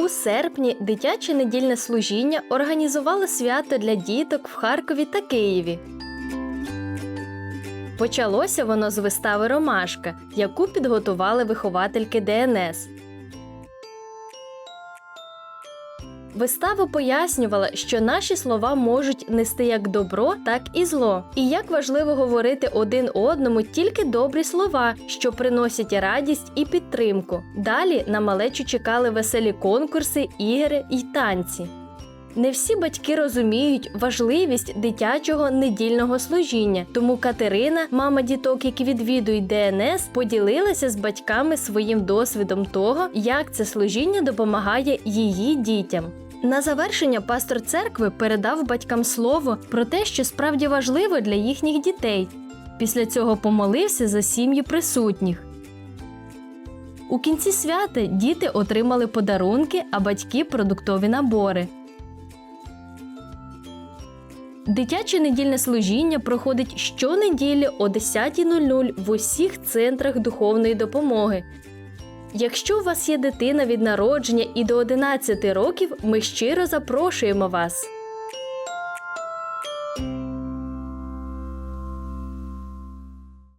У серпні дитяче недільне служіння організувало свято для діток в Харкові та Києві. Почалося воно з вистави Ромашка, яку підготували виховательки ДНС. Вистава пояснювала, що наші слова можуть нести як добро, так і зло, і як важливо говорити один одному тільки добрі слова, що приносять радість і підтримку. Далі на малечу чекали веселі конкурси, ігри і танці. Не всі батьки розуміють важливість дитячого недільного служіння, тому Катерина, мама діток, які відвідують ДНС, поділилася з батьками своїм досвідом того, як це служіння допомагає її дітям. На завершення пастор церкви передав батькам слово про те, що справді важливо для їхніх дітей. Після цього помолився за сім'ї присутніх. У кінці свята діти отримали подарунки, а батьки продуктові набори. Дитяче недільне служіння проходить щонеділі о 10.00 в усіх центрах духовної допомоги. Якщо у вас є дитина від народження і до 11 років, ми щиро запрошуємо вас.